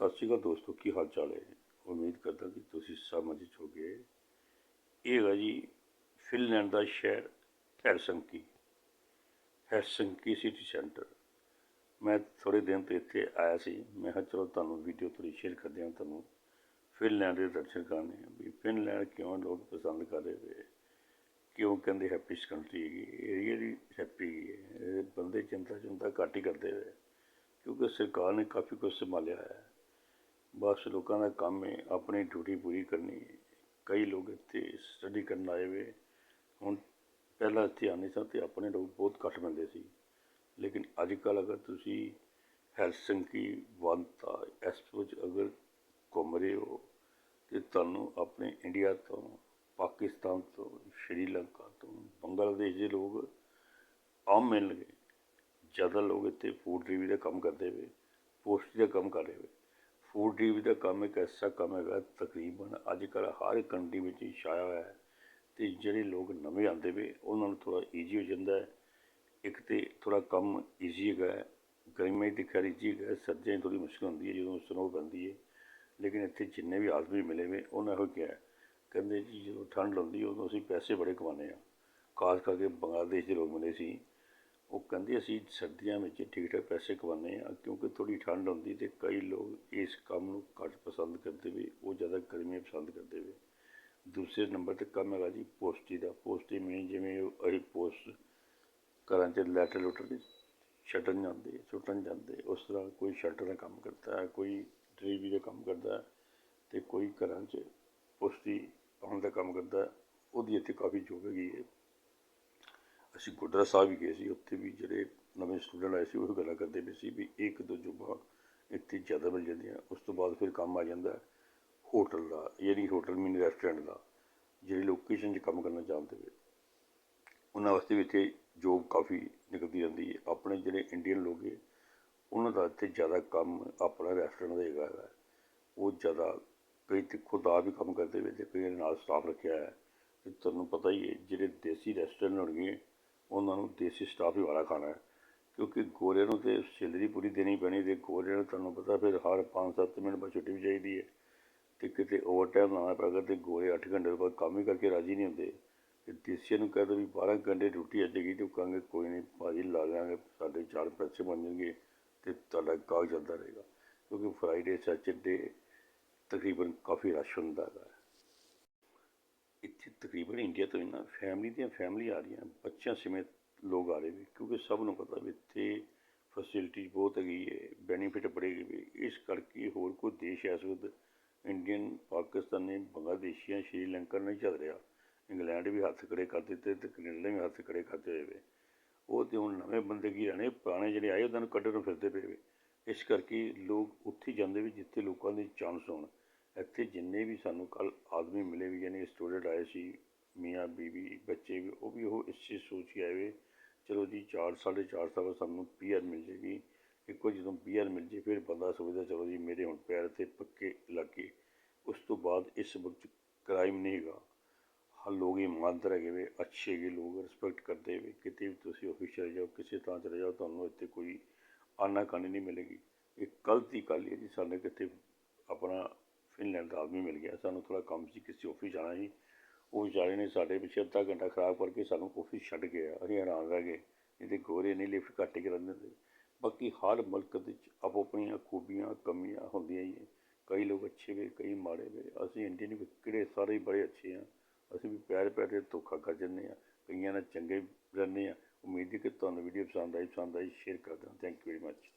ਸਤਿ ਸ਼੍ਰੀ ਅਕਾਲ ਦੋਸਤੋ, ਕੀ ਹਾਲ ਚਾਲ ਹੈ? ਉਮੀਦ ਕਰਦਾ ਕਿ ਤੁਸੀਂ ਸਮਝ ਮਜ਼ੇ ਇਹ ਹੈਗਾ ਜੀ ਫਿਨਲੈਂਡ ਦਾ ਸ਼ਹਿਰ ਹੈਲਸਿੰਕੀ। Helsinki city centre. ਮੈਂ ਥੋੜੇ ਦਿਨ ਤੋਂ ਇੱਥੇ ਆਇਆ ਸੀ। ਮੈਂ ਕਿਹਾ ਚਲੋ ਤੁਹਾਨੂੰ ਵੀਡੀਓ ਥੋੜੀ ਸ਼ੇਅਰ ਕਰਦੇ ਹਾਂ ਤੁਹਾਨੂੰ। ਫਿਨਲੈਂਡ ਦੇ ਦਰਸ਼ਨ ਕਰਨੇ ਵੀ ਫਿਨਲੈਂਡ ਕਿਉਂ ਲੋਕ ਪਸੰਦ ਕਰਦੇ ਵੇ ਕਿਉਂ ਕਹਿੰਦੇ ਹੈਪੀਸ ਕੰਟਰੀ ਹੈਗੀ? ਇਹ ਰੀਅਲੀ ਹੈਪੀ ਹੈ, ਇਹ ਬੰਦੇ ਚਿੰਤਾ ਚਿੰਤਾ ਘੱਟ ਹੀ ਕਰਦੇ ਵੇ ਕਿਉਂਕਿ ਸਰਕਾਰ ਨੇ ਕਾਫੀ ਕੁਝ ਸੰਭਾਲਿਆ ਹੈ। ਬਸ ਲੋਕਾਂ ਦਾ ਕੰਮ ਹੈ ਆਪਣੀ ਡਿਊਟੀ ਪੂਰੀ ਕਰਨੀ ਕਈ ਲੋਕ ਇੱਥੇ ਸਟੱਡੀ ਕਰਨ ਆਏ ਵੇ। ਹੁਣ ਪਹਿਲਾਂ ਇੱਥੇ ਆਉਂਦੇ ਸਨ ਤੇ ਆਪਣੇ ਲੋਕ ਬਹੁਤ ਘੱਟ ਬੰਦੇ ਸੀ। ਲੇਕਿਨ ਅੱਜ ਕੱਲ੍ਹ ਅਗਰ ਤੁਸੀਂ ਹੈਲਸਿੰਕੀ ਵਾਂਤਾ ਐਸਪੋ 'ਚ ਅਗਰ ਘੁੰਮ ਰਹੇ ਹੋ, ਤੇ ਤੁਹਾਨੂੰ ਆਪਣੇ ਇੰਡੀਆ ਤੋਂ, ਪਾਕਿਸਤਾਨ ਤੋਂ, ਸ਼੍ਰੀਲੰਕਾ ਤੋਂ, ਬੰਗਲਾਦੇਸ਼ ਦੇ ਲੋਕ ਆਮ ਮਿਲਣਗੇ। ਜ਼ਿਆਦਾ ਲੋਕ ਇੱਥੇ ਫੂਡ ਡਿਲੀਵਰੀ ਦਾ ਕੰਮ ਕਰਦੇ ਵੇ ਪੋਸਟ ਦਾ ਕੰਮ ਕਰ ਰਹੇ ਵੇ। ਫੂਡ ਡਿਲੀਵਰੀ ਦਾ ਕੰਮ ਇੱਕ ਐਸਾ ਕੰਮ ਹੈਗਾ ਤਕਰੀਬਨ ਅੱਜ ਕੱਲ੍ਹ ਹਰ ਕੰਟਰੀ ਵਿੱਚ ਹੀ ਛਾਇਆ ਹੋਇਆ ਹੈ ਤੇ ਜਿਹੜੇ ਲੋਕ ਨਵੇਂ ਆਉਂਦੇ ਵੇ ਉਹਨਾਂ ਨੂੰ ਥੋੜਾ ਈਜ਼ੀ ਹੋ ਜਾਂਦਾ ਹੈ ਇੱਕ ਤੇ ਥੋੜਾ ਕੰਮ ਈਜ਼ੀ ਹੈਗਾ ਹੈ। ਗਰਮੀ ਦੀ ਖੈਰ ਈਜ਼ੀ ਹੈਗਾ ਹੈ, ਸਰਦੀਆਂ 'ਚ ਥੋੜੀ ਮੁਸ਼ਕਲ ਹੁੰਦੀ ਹੈ ਜਦੋਂ ਸਨੋ ਪੈਂਦੀ ਹੈ ਲੇਕਿਨ ਇੱਥੇ ਜਿੰਨੇ ਵੀ ਆਦਮੀ ਮਿਲੇ ਵੇ ਉਹਨਾਂ ਇਹੋ ਕਿਹਾ ਕਹਿੰਦੇ ਜੀ ਜਦੋਂ ਠੰਡ ਹੁੰਦੀ ਉਦੋਂ ਅਸੀਂ ਪੈਸੇ ਬੜੇ ਕਮਾਉਂਦੇ ਹਾਂ ਖਾਸ ਕਰਕੇ ਬੰਗਲਾਦੇਸ਼ ਦੇ ਲੋਕ ਮਿਲੇ ਸੀ ਉਹ ਕਹਿੰਦੇ ਅਸੀਂ ਸਰਦੀਆਂ ਵਿੱਚ ਠੀਕ ਠਾਕ ਪੈਸੇ ਕਮਾਉਂਦੇ ਹਾਂ, ਕਿਉਂਕਿ ਥੋੜੀ ਠੰਡ ਹੁੰਦੀ ਤੇ ਕਈ ਲੋਕ ਇਸ ਕੰਮ ਨੂੰ ਘੱਟ ਪਸੰਦ ਕਰਦੇ ਵੀ, ਉਹ ਜ਼ਿਆਦਾ ਗਰਮੀਆਂ ਪਸੰਦ ਕਰਦੇ ਵੇ। ਦੂਸਰੇ ਨੰਬਰ ਤੇ ਕੰਮ ਹੈਗਾ ਜੀ ਪੋਸਟੀ ਦਾ। ਪੋਸਟੀ ਮੀਨ ਜਿਵੇਂ ਅਸੀਂ ਪੋਸਟ ਘਰਾਂ 'ਚ ਲੈਟਰ ਲੁੱਟਰ ਦੀ ਛੱਡਣ ਜਾਂਦੇ, ਸੁੱਟਣ ਜਾਂਦੇ, ਉਸ ਤਰ੍ਹਾਂ ਕੋਈ ਸ਼ਟਰ ਦਾ ਕੰਮ ਕਰਦਾ ਹੈ ਕੋਈ ਡਿਲੀਵਰੀ ਦਾ ਕੰਮ ਕਰਦਾ ਹੈ ਤੇ ਕੋਈ ਘਰਾਂ 'ਚ ਪੁਸ਼ਤੀ ਪਾਉਣ ਦਾ ਕੰਮ ਕਰਦਾ, ਉਹਦੀ ਇੱਥੇ ਕਾਫੀ ਜੋਬ ਹੈਗੀ ਹੈ। ਅਸੀਂ ਗੁਰਦੁਆਰਾ ਸਾਹਿਬ ਵੀ ਗਏ ਸੀ, ਉੱਥੇ ਵੀ ਜਿਹੜੇ ਨਵੇਂ ਸਟੂਡੈਂਟ ਆਏ ਸੀ, ਉਹ ਗੱਲਾਂ ਕਰਦੇ ਪਏ ਸੀ ਵੀ ਇੱਕ ਦੋ ਜੋਬਾਂ ਇੱਥੇ ਜ਼ਿਆਦਾ ਮਿਲ ਜਾਂਦੀਆਂ, ਉਸ ਤੋਂ ਬਾਅਦ ਫਿਰ ਕੰਮ ਆ ਜਾਂਦਾ ਹੋਟਲ ਦਾ, ਯਾਨੀ ਹੋਟਲ ਮੀਨ ਰੈਸਟੋਰੈਂਟ ਦਾ, ਜਿਹੜੇ ਲੋਕੇਸ਼ਨ 'ਚ ਕੰਮ ਕਰਨਾ ਚਾਹੁੰਦੇ ਵੇ ਉਹਨਾਂ ਵਾਸਤੇ ਵੀ ਇੱਥੇ ਜੋਬ ਕਾਫੀ ਨਿਕਲਦੀ ਰਹਿੰਦੀ ਹੈ। ਆਪਣੇ ਜਿਹੜੇ ਇੰਡੀਅਨ ਲੋਕ ਹੈ ਉਹਨਾਂ ਦਾ ਇੱਥੇ ਜ਼ਿਆਦਾ ਕੰਮ ਆਪਣਾ ਰੈਸਟੋਰੈਂਟ ਦਾ ਹੈਗਾ ਹੈ। ਉਹ ਜ਼ਿਆਦਾ ਕਈ ਤੇ ਖੁਦ ਆਪ ਵੀ ਕੰਮ ਕਰਦੇ ਵੇ ਤੇ ਕਈ ਨਾਲ ਸਟਾਫ ਰੱਖਿਆ ਹੈ। ਤੇ ਤੁਹਾਨੂੰ ਪਤਾ ਹੀ ਹੈ, ਜਿਹੜੇ ਦੇਸੀ ਰੈਸਟੋਰੈਂਟ ਹੋਣਗੇ ਉਹਨਾਂ ਨੂੰ ਦੇਸੀ ਸਟਾਫ ਹੀ ਵਾਲਾ ਖਾਣਾ ਹੈ। ਕਿਉਂਕਿ ਗੋਰਿਆਂ ਨੂੰ ਤੇ ਸੈਲਰੀ ਪੂਰੀ ਦੇਣੀ ਪੈਣੀ ਤੇ ਗੋਰਿਆਂ ਨੂੰ ਤੁਹਾਨੂੰ ਪਤਾ ਫਿਰ ਹਰ 5-7 ਮਿੰਟ ਬਾਅਦ ਛੁੱਟੀ ਵੀ ਚਾਹੀਦੀ ਹੈ। ਤੇ ਕਿਤੇ ਓਵਰਟਾਈਮ ਲਾਉਣਾ ਪੈਗਾ ਤੇ ਗੋਰੇ 8 ਘੰਟੇ ਤੋਂ ਬਾਅਦ ਕੰਮ ਹੀ ਕਰਕੇ ਰਾਜੀ ਨਹੀਂ ਹੁੰਦੇ, ਤੇ ਦੇਸੀਆਂ ਨੂੰ ਕਹਿ ਦੋ ਵੀ 12 ਘੰਟੇ ਡਿਊਟੀ ਆ ਜਾਏਗੀ ਤੇ ਉਹ ਕਹਾਂਗੇ, ਕੋਈ ਨਹੀਂ ਭਾਜੀ ਲਾ ਲਾਂਗੇ ਸਾਡੇ ਚਾਰ ਪੈਸੇ ਬਣ ਜਾਣਗੇ ਤੇ ਤੁਹਾਡਾ ਕਾਗ ਚੱਲਦਾ ਰਹੇਗਾ। ਕਿਉਂਕਿ ਫਰਾਈਡੇ ਸੈਚਰਡੇ ਤਕਰੀਬਨ ਕਾਫੀ ਰਸ਼ ਹੁੰਦਾ ਹੈ ਤਕਰੀਬਨ ਇੰਡੀਆ ਤੋਂ ਇਹਨਾਂ ਫੈਮਿਲੀ ਦੀਆਂ ਫੈਮਿਲੀ ਆ ਰਹੀਆਂ, ਬੱਚਿਆਂ ਸਮੇਤ ਲੋਕ ਆ ਰਹੇ ਵੀ ਕਿਉਂਕਿ ਸਭ ਨੂੰ ਪਤਾ ਵੀ ਇੱਥੇ ਫੈਸਿਲਿਟੀ ਬਹੁਤ ਹੈਗੀ ਹੈ ਬੈਨੀਫਿਟ ਬੜੇ ਵੀ ਇਸ ਕਰਕੇ ਹੋਰ ਕੋਈ ਦੇਸ਼ ਇਸ ਵਕਤ ਇੰਡੀਅਨ ਪਾਕਿਸਤਾਨੀ ਬੰਗਲਾਦੇਸ਼ੀਆਂ ਸ਼੍ਰੀਲੰਕਾ ਨਹੀਂ ਚੱਲ ਰਿਹਾ। ਇੰਗਲੈਂਡ ਵੀ ਹੱਥ ਖੜੇ ਕਰ ਦਿੱਤੇ ਤੇ ਕੈਨੇਡਾ ਵੀ ਹੱਥ ਖੜੇ ਕਰਦੇ ਹੋਏ। ਵੇ ਉਹ ਤੇ ਹੁਣ ਨਵੇਂ ਬੰਦੇ ਕੀ ਰਹਿਣੇ ਪੁਰਾਣੇ ਜਿਹੜੇ ਆਏ, ਉਹਨਾਂ ਨੂੰ ਕੱਢਣ ਨੂੰ ਫਿਰਦੇ ਪਏ ਵੇ ਇਸ ਕਰਕੇ ਲੋਕ ਉੱਥੇ ਜਾਂਦੇ ਵੀ ਜਿੱਥੇ ਲੋਕਾਂ ਦੇ ਚਾਂਸ ਹੋਣ। ਇੱਥੇ ਜਿੰਨੇ ਵੀ ਸਾਨੂੰ ਕੱਲ ਆਦਮੀ ਮਿਲੇ ਵੀ, ਯਾਨੀ ਸਟੂਡੈਂਟ ਆਏ ਸੀ, ਮੀਆਂ, ਬੀਵੀ, ਬੱਚੇ ਵੀ, ਉਹ ਵੀ ਉਹ ਇਸ ਚੀਜ਼ ਸੋਚ ਕੇ ਆਏ ਵੇ, ਚਲੋ ਜੀ ਚਾਰ, ਸਾਢੇ ਚਾਰ ਸਾਲ ਸਾਨੂੰ ਪੀਆਰ ਮਿਲ ਜੇਗੀ। ਇੱਕੋ ਜਦੋਂ ਪੀਆਰ ਮਿਲ ਜੇ, ਫਿਰ ਬੰਦਾ ਸੋਚਦਾ, ਚਲੋ ਜੀ ਮੇਰੇ ਹੁਣ ਪੈਰ ਤੇ ਪੱਕੇ ਲੱਗੇ। ਉਸ ਤੋਂ ਬਾਅਦ ਇਸ ਵਕਤ ਕ੍ਰਾਈਮ ਨਹੀਂ ਹੈਗਾ। ਹਰ ਲੋਕ ਇਮਾਨਦਾਰ ਹੈਗੇ ਵੇ ਅੱਛੇ ਹੈਗੇ ਲੋਕ ਰਿਸਪੈਕਟ ਕਰਦੇ ਵੇ, ਕਿਤੇ ਵੀ ਤੁਸੀਂ ਆਫਿਸ ਚਲੇ ਜਾਓ, ਕਿਸੇ ਥਾਂ ਚਲੇ ਜਾਓ, ਤੁਹਾਨੂੰ ਇੱਥੇ ਕੋਈ ਆਨਾਕਾਨੀ ਨਹੀਂ ਮਿਲੇਗੀ। ਇਹ ਕੱਲ੍ਹ ਦੀ ਗੱਲ ਹੈ ਜੀ, ਸਾਡੇ ਕਿਤੇ ਆਪਣਾ ਫਿਨਲੈਂਡ ਦਾ ਆਦਮੀ ਮਿਲ ਗਿਆ। ਸਾਨੂੰ ਥੋੜਾ ਕੰਮ ਸੀ, ਕਿਸੇ ਆਫਿਸ ਜਾਣਾ ਸੀ। ਉਹ ਵਿਚਾਰੇ ਨੇ ਸਾਡੇ ਪਿੱਛੇ ਅੱਧਾ ਘੰਟਾ ਖਰਾਬ ਕਰਕੇ ਸਾਨੂੰ ਆਫਿਸ ਛੱਡ ਗਿਆ ਅਸੀਂ ਹੈਰਾਨ ਰਹਿ ਗਏ। ਇਹਦੇ ਗੋਰੇ ਨਹੀਂ ਲਿਫਟ ਘੱਟ ਹੀ ਕਰਨ ਦਿੰਦੇ। ਬਾਕੀ ਹਰ ਮੁਲਕ ਦੇ ਵਿੱਚ ਆਪੋ ਆਪਣੀਆਂ ਖੂਬੀਆਂ, ਕਮੀਆਂ ਹੁੰਦੀਆਂ ਹੀ ਕਈ ਲੋਕ ਅੱਛੇ ਵੇ, ਕਈ ਮਾੜੇ ਵੇ। ਅਸੀਂ ਇੰਡੀਅਨ ਵੀ ਕਿਹੜੇ ਸਾਰੇ ਬੜੇ ਅੱਛੇ ਆ ਅਸੀਂ ਵੀ ਪੈਰ ਪੈਰ ਤੇ ਧੋਖਾ ਕਰ ਜੰਨੇ ਆ ਕਈਆਂ ਨਾਲ ਚੰਗੇ ਰਹਿੰਦੇ ਆ ਉਮੀਦ ਹੈ ਕਿ ਤੁਹਾਨੂੰ ਵੀਡੀਓ ਪਸੰਦ ਆਈ ਪਸੰਦ ਆਈ ਸ਼ੇਅਰ ਕਰ ਦੇਣਾ। Thank you very much